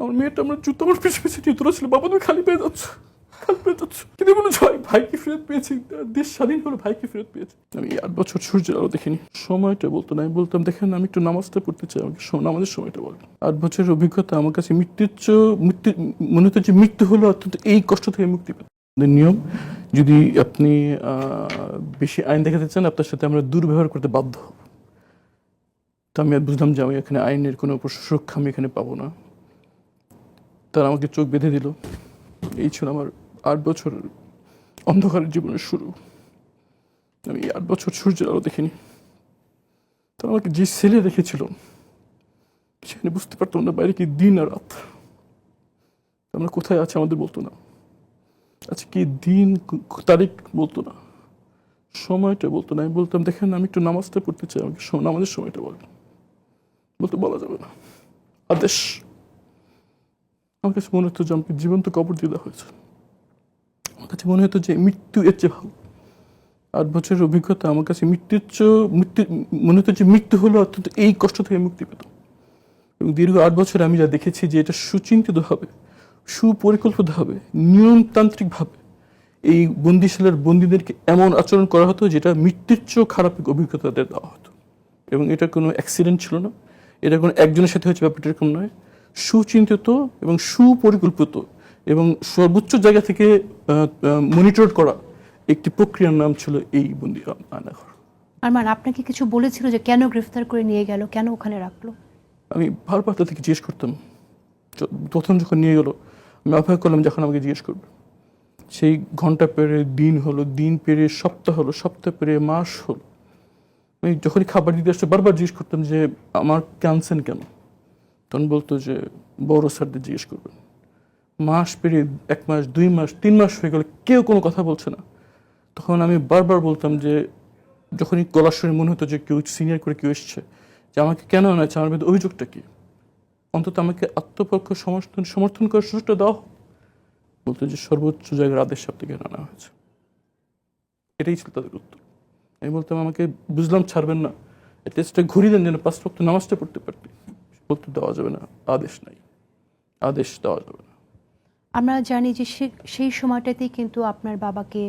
আমার মেয়েটা আমার জুতো আমার পিছু পিছু নিয়ে তোরা ছিল বাবা, তুমি খালি পেয়ে যাচ্ছ। খালি পেয়ে যাচ্ছ। কিন্তু মনে হয় ভাইকে ফেরত পেয়েছি। দেশ স্বাধীন হলো, ভাইকে ফেরত পেয়েছি। আমি আট বছর সূর্যের আলো দেখিনি। সময়টা বলতো না, আমি বলতাম, দেখেন, আমি একটু নামাজটা পড়তে চাই, আমাকে শোন আমাদের সময়টা বল। আট বছরের অভিজ্ঞতা আমার কাছে মৃত্যুর মৃত্যু মনে হতো যে মৃত্যু হলো অর্থাৎ এই কষ্ট থেকে মুক্তি পেত। নিয়ম, যদি আপনি বেশি আইন দেখাতে চান, আপনার সাথে আমরা দুর্ব্যবহার করতে বাধ্য হব। তো আমি বুঝলাম যে আমি এখানে আইনের কোনো সুরক্ষা আমি এখানে পাবো না। তারা আমাকে চোখ বেঁধে দিল। এই ছিল আমার আট বছর অন্ধকারের জীবনের শুরু। আমি আট বছর সূর্যের আলো দেখিনি। তারা আমাকে যে ছেলে রেখেছিল সেখানে বুঝতে পারতাম না বাইরে কি দিন আর রাত। আমরা কোথায় আছে আমাদের বলতো না। আচ্ছা কি দিন, তারিখ বলতো না। সময়টা বলতো না। আমি বলতাম, দেখেন আমি একটু নামাজটা পড়তে চাই। আমাকে নামাজের সময়টা বল বলতে, বলা যাবে না। আদেশ। আমার কাছে মনে হতো যে আমাকে জীবন্ত কবর দিয়ে দেওয়া হয়েছে। আমার কাছে মনে হতো যে মৃত্যু এর চেয়ে ভালো। আট বছরের অভিজ্ঞতা আমার কাছে মৃত্যুর চেয়েও মৃত্যু, মনে হতো যে মৃত্যু হলো অর্থাৎ এই কষ্ট থেকে মুক্তি পেত। এবং দীর্ঘ আট বছরে আমি যা দেখেছি যে এটা সুচিন্তিত হবে সুপরিকল্পিত হবে নিয়মতান্ত্রিকভাবে এই বন্দিশালের বন্দীদেরকে এমন আচরণ করা হতো যেটা মৃত্যুর চেয়েও খারাপ অভিজ্ঞতা তাদের দেওয়া হতো। এবং এটা কোনো অ্যাক্সিডেন্ট ছিল না। এটা কোনো একজনের সাথে হয়েছে ব্যাপারটা এরকম নয়। সুচিন্তিত এবং সুপরিকল্পিত এবং সর্বোচ্চ জায়গা থেকে মনিটর করা একটি প্রক্রিয়ার নাম ছিল এই বন্দি আয়নাঘর আরমান আপনাকে কিছু বলেছিল যে কেন গ্রেফতার করে নিয়ে গেল কেন ওখানে রাখল? আমি বারবার থেকে জিজ্ঞেস করতাম। প্রথম যখন নিয়ে গেলো আমি অপেক্ষা করলাম যখন আমাকে জিজ্ঞেস করবে। সেই ঘণ্টা পেরে দিন হলো দিন পেরে সপ্তাহ হলো সপ্তাহ পেরে মাস হলো। আমি যখনই খাবার দিতে আসতো বারবার জিজ্ঞেস করতাম যে আমার ক্যান্সেন কেন? তখন বলতো যে, বড় স্যারদের জিজ্ঞেস করবেন। মাস পেরিয়ে এক মাস, দুই মাস, তিন মাস হয়ে গেলে, কেউ কোনো কথা বলছে না। তখন আমি বারবার বলতাম যে, যখনই গলার শুনে মনে হতো যে, কেউ সিনিয়র করে কেউ এসছে, যে আমাকে কেন আনা হয়েছে আমার বিরুদ্ধে অভিযোগটা কি? অন্তত আমাকে আত্মপক্ষ সমর্থন সমর্থন করার সুযোগটা দাও। বলতো যে, সর্বোচ্চ জায়গার আদেশ থেকে আনা হয়েছে। এটাই ছিল তাদের উত্তর। আমি বলতাম, আমাকে বুঝলাম ছাড়বেন না। টেস্টটা ঘুরিয়ে দেন যেন পাঁচ নামাজটা পড়তে পারতি বলতে দেওয়া যাবে না, আদেশ নাই। আদেশ দেওয়া যাবে না। আমরা জানি যে সেই সময়টাতেই কিন্তু আপনার বাবাকে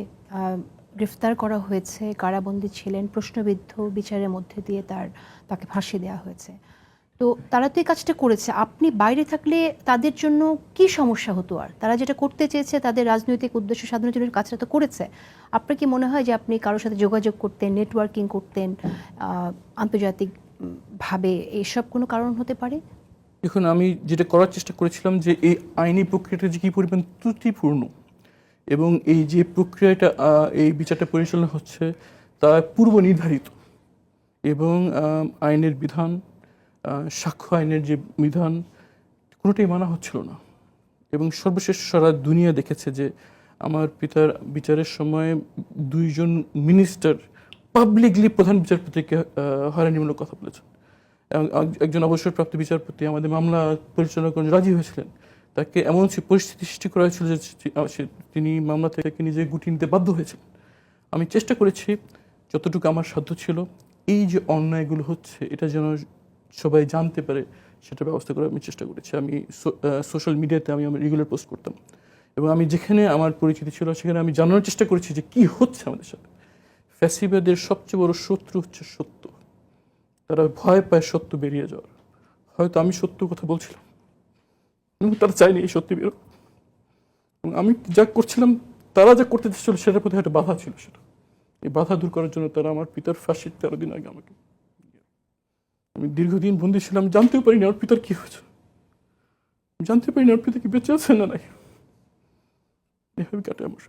গ্রেফতার করা হয়েছে, কারাবন্দী ছিলেন, প্রশ্নবিদ্ধ বিচারের মধ্যে দিয়ে তার, তাকে ফাঁসি দেওয়া হয়েছে। তো তারা তো এই কাজটা করেছে। আপনি বাইরে থাকলে তাদের জন্য কি সমস্যা হতো আর? তারা যেটা করতে চেয়েছে, তাদের রাজনৈতিক উদ্দেশ্য সাধনের জন্য কাজটা তো করেছে। আপনার কি মনে হয় যে আপনি কারোর সাথে যোগাযোগ করতেন নেটওয়ার্কিং করতেন আন্তর্জাতিক ভাবে এসব কোনো কারণ হতে পারে? দেখুন, আমি যেটা করার চেষ্টা করেছিলাম যে এই আইনি প্রক্রিয়াটা যে কী পরিমাণ ত্রুটিপূর্ণ এবং এই যে প্রক্রিয়াটা এই বিচারটা পরিচালনা হচ্ছে তা পূর্ব নির্ধারিত এবং আইনের বিধান সাক্ষ্য আইনের যে বিধান, কোনোটাই মানা হচ্ছিল না। এবং সর্বশেষ সারা দুনিয়া দেখেছে যে আমার পিতার বিচারের সময় দুইজন মিনিস্টার পাবলিকলি প্রধান বিচারপতিকে হয়রানিমূলক কথা বলেছেন। এবং একজন অবসরপ্রাপ্ত বিচারপতি আমাদের মামলা পরিচালনা করে রাজি হয়েছিলেন। তাকে এমন পরিস্থিতি সৃষ্টি করা হয়েছিল যে তিনি মামলা থেকে নিজে গুটিয়ে নিতে বাধ্য হয়েছিলেন। আমি চেষ্টা করেছি, যতটুকু আমার সাধ্য ছিল, এই যে অন্যায়গুলো হচ্ছে, এটা যেন সবাই জানতে পারে সেটা ব্যবস্থা করার আমি চেষ্টা করেছি। আমি সোশ্যাল মিডিয়াতে আমি আমার রেগুলার পোস্ট করতাম। এবং আমি যেখানে আমার পরিচিতি ছিল, সেখানে আমি জানানোর চেষ্টা করেছি যে কি হচ্ছে আমাদের সাথে। ফ্যাসিবাদের সবচেয়ে বড় শত্রু হচ্ছে সত্য। তারা ভয় পায় সত্য বেরিয়ে যাওয়ার। হয়তো আমি সত্য কথা বলছিলাম। তারা চায়নি এই সত্যি বেরো আমি যা করছিলাম, তারা যা করতে চেয়েছিল সেটার প্রতি একটা বাধা ছিল সেটা। এই বাধা দূর করার জন্য তারা আমার পিতার ফাঁসির তেরো দিন আগে আমাকে আমি দীর্ঘদিন বন্দি ছিলাম, জানতেও পারিনি আমার পিতার কি হয়েছে। জানতে পারিনি আমার পিতা কি বেঁচে আছে না নাই। এভাবে কাটে আমার।